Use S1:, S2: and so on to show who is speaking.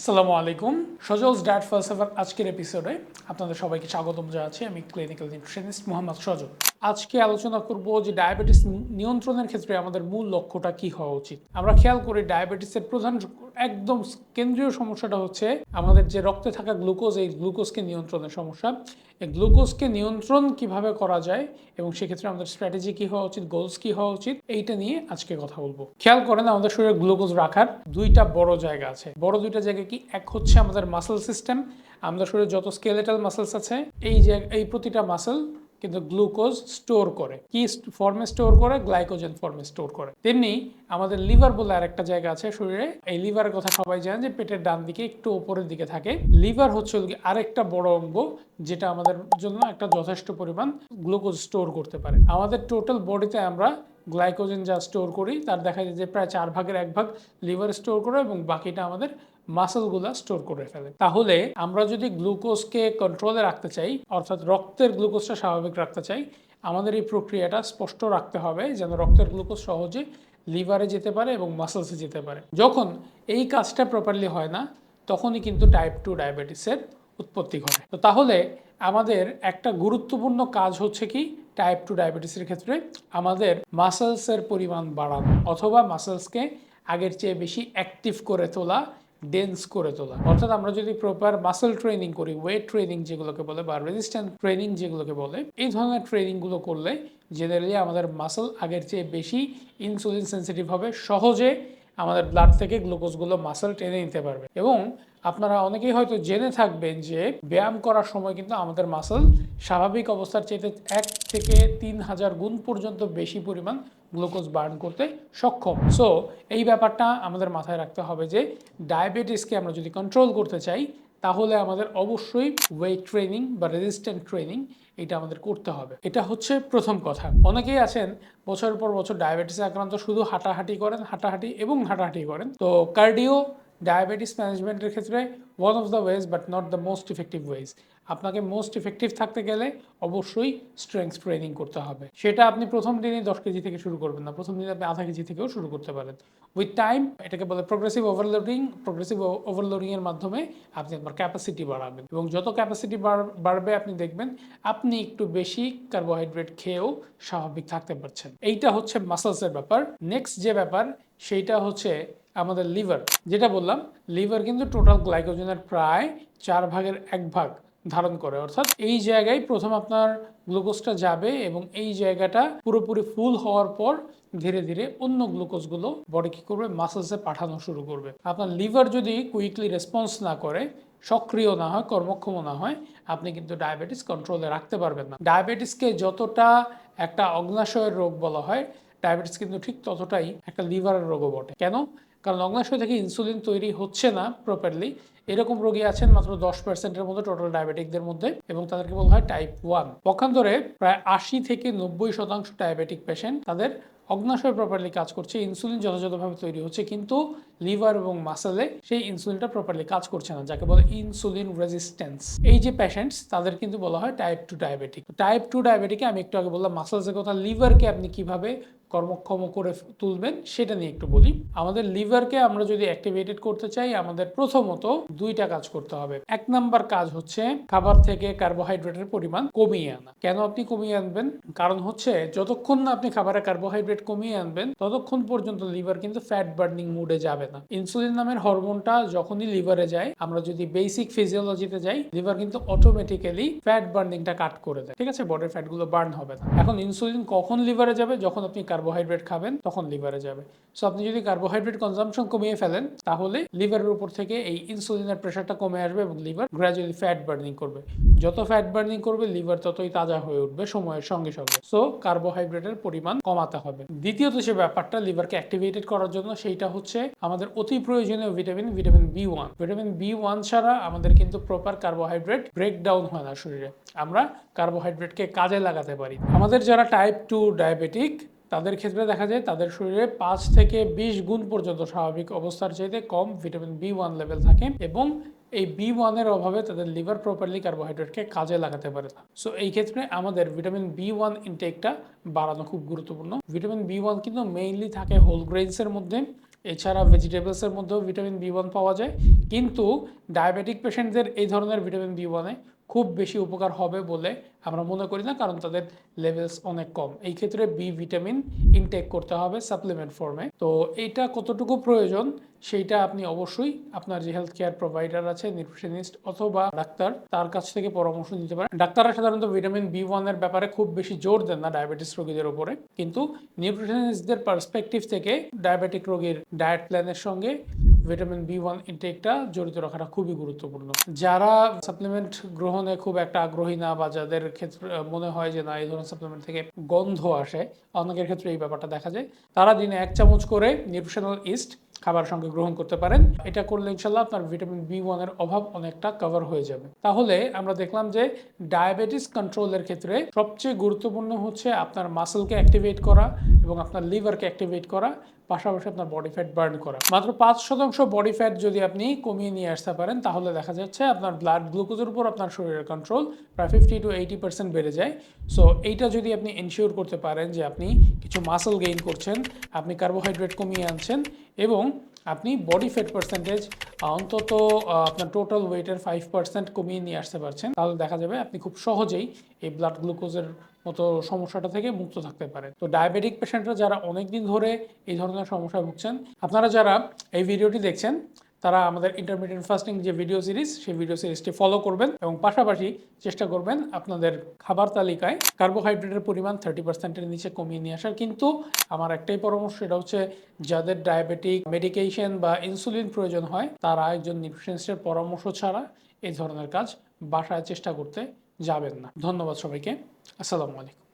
S1: আসসালামু আলাইকুম। সজলস diet ever আজকের এপিসোডে আপনাদের সবাইকে স্বাগতম জানাচ্ছি। আমি ক্লিনিক্যাল নিউট্রিশনিস্ট মোহাম্মদ সজল। আজকে আলোচনা করব যে ডায়াবেটিস নিয়ন্ত্রণের ক্ষেত্রে আমাদের মূল লক্ষ্যটা কি হওয়া উচিত। আমরা খেয়াল করি ডায়াবেটিসের প্রধান একদম কেন্দ্রীয় সমস্যাটা হচ্ছে আমাদের যে রক্তে থাকা গ্লুকোজ, এই গ্লুকোজকে নিয়ন্ত্রণের সমস্যা। এই গ্লুকোজকে নিয়ন্ত্রণ কীভাবে করা যায় এবং সেক্ষেত্রে আমাদের স্ট্র্যাটেজি কি হওয়া উচিত গোলস কি হওয়া উচিত, এইটা নিয়ে আজকে কথা বলব। খেয়াল করেন আমাদের শরীরে গ্লুকোজ রাখার দুইটা বড় জায়গা আছে। বড় দুইটা জায়গা কি? এক হচ্ছে আমাদের মাসেল সিস্টেম আমাদের শরীরে যত স্কেলেটাল মাসেলস আছে, এই যে এই প্রতিটা মাসেল কিন্তু গ্লুকোজ স্টোর করে কি ফর্মে স্টোর করে গ্লাইকোজেন ফর্মে স্টোর করে। তেমনি আমাদের লিভার বলে আরেকটা জায়গা আছে শরীরে, এই লিভারের কথা সবাই জানেন যে পেটের ডান দিকে একটু উপরের দিকে থাকে। লিভার হচ্ছে আরেকটা বড় অঙ্গ যেটা আমাদের জন্য একটা যথেষ্ট পরিমাণ গ্লুকোজ স্টোর করতে পারে। আমাদের টোটাল বডিতে আমরা গ্লাইকোজেন যা স্টোর করি, তার দেখা যায় যে প্রায় চার ভাগের এক ভাগ লিভার স্টোর করে এবং বাকিটা আমাদের মাসেলগুলা স্টোর করে ফেলে। তাহলে আমরা যদি গ্লুকোজকে কন্ট্রোলে রাখতে চাই, অর্থাৎ রক্তের গ্লুকোজটা স্বাভাবিক রাখতে চাই, আমাদের এই প্রক্রিয়াটা স্পষ্ট রাখতে হবে যেন রক্তের গ্লুকোজ সহজে লিভারে যেতে পারে এবং মাসেলসে যেতে পারে। যখন এই কাজটা প্রপারলি হয় না, তখনই কিন্তু টাইপ টু ডায়াবেটিসের উৎপত্তি ঘটে। তো তাহলে আমাদের একটা গুরুত্বপূর্ণ কাজ হচ্ছে কি? টাইপ টু ডায়াবেটিসের ক্ষেত্রে আমাদের মাসেলসের পরিমাণ বাড়ানো, অথবা মাসেলসকে আগের চেয়ে বেশি অ্যাক্টিভ করে তোলা ডেন্স করে তোলা। অর্থাৎ আমরা যদি প্রপার মাসেল ট্রেনিং করি ওয়েট ট্রেনিং যেগুলোকে বলে বা রেজিস্ট্যান্ট ট্রেনিং যেগুলোকে বলে, এই ধরনের ট্রেনিংগুলো করলে জেনারেলি আমাদের মাসেল আগের চেয়ে বেশি ইনসুলিন সেন্সিটিভ হবে, সহজে আমাদের ব্লাড থেকে গ্লুকোজগুলো মাসেল টেনে নিতে পারবে। এবং আপনারা অনেকেই হয়তো জেনে থাকবেন যে ব্যায়াম করার সময় কিন্তু আমাদের মাসেল স্বাভাবিক অবস্থার চাইতে এক থেকে তিন হাজার গুণ পর্যন্ত বেশি পরিমাণ গ্লুকোজ বার্ন করতে সক্ষম। সো এই ব্যাপারটা আমাদের মাথায় রাখতে হবে যে ডায়াবেটিসকে আমরা যদি কন্ট্রোল করতে চাই তাহলে আমাদের অবশ্যই ওয়েট ট্রেনিং বা রেজিস্ট্যান্ট ট্রেনিং এটা আমাদের করতে হবে। এটা হচ্ছে প্রথম কথা। অনেকেই আছেন, বছরের পর বছর ডায়াবেটিসে আক্রান্ত, শুধু হাঁটাহাঁটি করেন, হাঁটাহাঁটি এবং হাঁটাহাঁটি করেন। তো কার্ডিও ডায়াবেটিস ম্যানেজমেন্টের ক্ষেত্রে one of the ways but not the most effective ways আপনাকে মোস্ট ইফেক্টিভ থাকতে গেলে অবশ্যই স্ট্রেংথ ট্রেনিং করতে হবে। সেটা আপনি প্রথম দিনই দশ কেজি থেকে শুরু করবেন না। প্রথম দিনে আপনি আধা কেজি থেকেও শুরু করতে পারেন। উইথ টাইম এটাকে বলে প্রোগ্রেসিভ ওভারলোডিং প্রোগ্রেসিভ ওভারলোডিং এর মাধ্যমে আপনি আপনার ক্যাপাসিটি বাড়াবেন। এবং যত ক্যাপাসিটি বাড়বে আপনি দেখবেন আপনি একটু বেশি কার্বোহাইড্রেট খেয়েও স্বাভাবিক থাকতে পারছেন। এইটা হচ্ছে মাসলসের ব্যাপার। নেক্সট যে ব্যাপার, সেইটা হচ্ছে আমাদের লিভার। যেটা বললাম, লিভার কিন্তু টোটাল গ্লাইকোজেনের প্রায় চার ভাগের এক ভাগ ধারণ করে। অর্থাৎ এই জায়গায় প্রথম আপনার গ্লুকোজটা যাবে এবং এই জায়গাটা পুরোপুরি ফুল হওয়ার পর ধীরে ধীরে অন্য গ্লুকোজগুলো বডি কি করবে? মাসেলসে পাঠানো শুরু করবে। আপনার লিভার যদি কুইকলি রেসপন্স না করে, সক্রিয় না হয়, কর্মক্ষম না হয়, আপনি কিন্তু ডায়াবেটিস কন্ট্রোলে রাখতে পারবেন না। ডায়াবেটিসকে যতটা একটা অগ্নাশয়ের রোগ বলা হয় ডায়াবেটিস কিন্তু ঠিক ততটাই একটা লিভারের রোগও বটে। কেন? কারণ অগ্নাশয় থেকে ইনসুলিন তৈরি হচ্ছে না প্রপারলি এরকম রোগী আছেন মাত্র দশ পার্সেন্টের মতো টোটাল ডায়াবেটিকদের মধ্যে এবং তাদেরকে বলা হয় টাইপ ওয়ান পক্ষান্তরে প্রায় আশি থেকে নব্বই শতাংশ ডায়াবেটিক পেশেন্ট তাদের অগ্নাশয় প্রপারলি কাজ করছে ইনসুলিন যথাযথভাবে তৈরি হচ্ছে, কিন্তু লিভার এবং মাসেলে সেই ইনসুলিনটা প্রপারলি কাজ করছে না, যাকে বলে ইনসুলিন রেজিস্ট্যান্স এই যে পেশেন্টস তাদের কিন্তু বলা হয় type two diabetic type two ডায়াবেটিকে আমি একটু আগে বললাম মাসেলসের কথা লিভারকে আপনি কীভাবে কর্মক্ষম করে তুলবেন, সেটা নিয়ে একটু বলি। আমাদের লিভারকে আমরা যদি অ্যাক্টিভেটেড করতে চাই, আমাদের প্রথমত দুইটা কাজ করতে হবে। এক নাম্বার কাজ হচ্ছে খাবার থেকে কার্বোহাইড্রেটের পরিমাণ কমিয়ে আনা। কেন আপনি কমিয়ে আনবেন? কারণ হচ্ছে যতক্ষণ না আপনি খাবারে কার্বোহাইড্রেট কমিয়ে আনবেন, ততক্ষণ পর্যন্ত লিভার কিন্তু ফ্যাট বার্নিং মুডে যাবে না। ইনসুলিন নামের হরমোনটা যখনই লিভারে যায়, আমরা যদি বেসিক ফিজিওলজিতে যাই, লিভার কিন্তু অটোমেটিক্যালি ফ্যাট বার্নিংটা কাট করে দেয়। ঠিক আছে? বডির ফ্যাটগুলো বার্ন হবে না। এখন ইনসুলিন কখন লিভারে যাবে? যখন আপনি কার্বোহাইড্রেট খাবেন, তখন লিভারে যাবে। সো আপনি যদি কার্বোহাইড্রেট কনজাম্পশন কমিয়ে ফেলেন, তাহলে লিভারের উপর থেকে এই ইনসুলিনের প্রেশারটা কমে আসবে এবং লিভার গ্র্যাজুয়ালি ফ্যাট বার্নিং করবে। যত ফ্যাট বার্নিং করবে লিভার ততই তাজা হয়ে উঠবে সময়ের সঙ্গে সঙ্গে। সো কার্বোহাইড্রেটের পরিমাণ কমাতে হবে। দ্বিতীয়ত যে ব্যাপারটা লিভারকে অ্যাক্টিভেটেড করার জন্য, সেইটা হচ্ছে আমাদের অতি প্রয়োজনীয় vitamin vitamin B one vitamin B one ছাড়া আমাদের কিন্তু প্রপার কার্বোহাইড্রেট ব্রেকডাউন হয় না শরীরে। আমরা কার্বোহাইড্রেটকে কাজে লাগাতে পারি। আমাদের যারা টাইপ টু ডায়াবেটিক তাদের ক্ষেত্রে দেখা যায় তাদের শরীরে পাঁচ থেকে বিশ গুণ পর্যন্ত স্বাভাবিক অবস্থার চাইতে কম ভিটামিন বি ওয়ান লেভেল থাকে এবং এই বি ওয়ানের অভাবে তাদের লিভার প্রপারলি কার্বোহাইড্রেটকে কাজে লাগাতে পারে। না সো এই ক্ষেত্রে আমাদের ভিটামিন বি ওয়ান ইনটেকটা বাড়ানো খুব গুরুত্বপূর্ণ। ভিটামিন বি ওয়ান কিন্তু মেইনলি থাকে হোল গ্রেইনসের মধ্যে, এছাড়া ভেজিটেবলসের মধ্যেও ভিটামিন বি ওয়ান পাওয়া যায়। কিন্তু ডায়াবেটিক পেশেন্টদের এই ধরনের ভিটামিন বি ওয়ানে খুব বেশি উপকার হবে বলে আমরা মনে করি না, কারণ তাদের লেভেলস অনেক কম। এই ক্ষেত্রে বি ভিটামিন ইনটেক করতে হবে সাপ্লিমেন্ট ফর্মে তো এইটা কতটুকু প্রয়োজন সেইটা আপনি অবশ্যই আপনার যে হেলথ কেয়ার প্রোভাইডার আছে নিউট্রিশনিস্ট অথবা ডাক্তার, তার কাছ থেকে পরামর্শ নিতে পারেন। ডাক্তাররা সাধারণত ভিটামিন বি ওয়ানের ব্যাপারে খুব বেশি জোর দেন না ডায়াবেটিস রোগীদের উপরে। কিন্তু নিউট্রিশনিস্টদের পার্সপেক্টিভ থেকে ডায়াবেটিক রোগীর ডায়েট প্ল্যানের সঙ্গে ভিটামিন বি ওয়ান ইনটেকটা জড়িত রাখাটা খুবই গুরুত্বপূর্ণ। যারা সাপ্লিমেন্ট গ্রহণে খুব একটা আগ্রহী না বা যাদের ক্ষেত্রে মনে হয় যে না, এই ধরনের সাপ্লিমেন্ট থেকে গন্ধ আসে, অনেকের ক্ষেত্রে এই ব্যাপারটা দেখা যায়। তারা দিনে এক চামচ করে নিউট্রিশনাল ইস্ট খাবার সঙ্গে গ্রহণ করতে পারেন। এটা করলে ইনশাল্লাহ আপনার ভিটামিন বি ওয়ানের অভাব অনেকটা কভার হয়ে যাবে। তাহলে আমরা দেখলাম যে ডায়াবেটিস কন্ট্রোলের ক্ষেত্রে সবচেয়ে গুরুত্বপূর্ণ হচ্ছে আপনার মাসেলকে অ্যাক্টিভেট করা এবং আপনার লিভারকে অ্যাক্টিভেট করা, পাশাপাশি আপনার বডি ফ্যাট বার্ন করা। মাত্র পাঁচ শতাংশ বডি ফ্যাট যদি আপনি কমিয়ে নিয়ে আসতে পারেন, তাহলে দেখা যাচ্ছে আপনার ব্লাড গ্লুকোজের উপর আপনার শরীরের কন্ট্রোল প্রায় ফিফটি টু এইটি পার্সেন্ট বেড়ে যায়। সো এইটা যদি আপনি এনশিওর করতে পারেন যে আপনি কিছু মাসেল গেইন করছেন, আপনি কার্বোহাইড্রেট কমিয়ে আনছেন এবং আপনি বডি ফ্যাট পার্সেন্টেজ অন্তত আপনার টোটাল ওয়েটের ফাইভ পার্সেন্ট কমিয়ে নিয়ে আসতে পারছেন, তাহলে দেখা যাবে আপনি খুব সহজেই এই ব্লাড গ্লুকোজের মতো সমস্যাটা থেকে মুক্ত থাকতে পারেন। তো ডায়াবেটিক পেশেন্টরা যারা অনেকদিন ধরে এই ধরনের সমস্যায় ভুগছেন, আপনারা যারা এই ভিডিওটি দেখছেন তারা আমাদের ইন্টারমিডিয়েট ফাস্টিং যে ভিডিও সিরিজ সেই ভিডিও সিরিজটি ফলো করবেন এবং পাশাপাশি চেষ্টা করবেন আপনাদের খাবার তালিকায় কার্বোহাইড্রেটের পরিমাণ থার্টি পার্সেন্টের নিচে কমিয়ে নিয়ে আসার। কিন্তু আমার একটাই পরামর্শ, সেটা হচ্ছে যাদের ডায়াবেটিক মেডিকেশন বা ইনসুলিন প্রয়োজন হয়, তারা একজন নিউট্রিশনিস্টের পরামর্শ ছাড়া এই ধরনের কাজ বাসায় চেষ্টা করতে যাবেন না। ধন্যবাদ সবাইকে। আসসালামু আলাইকুম।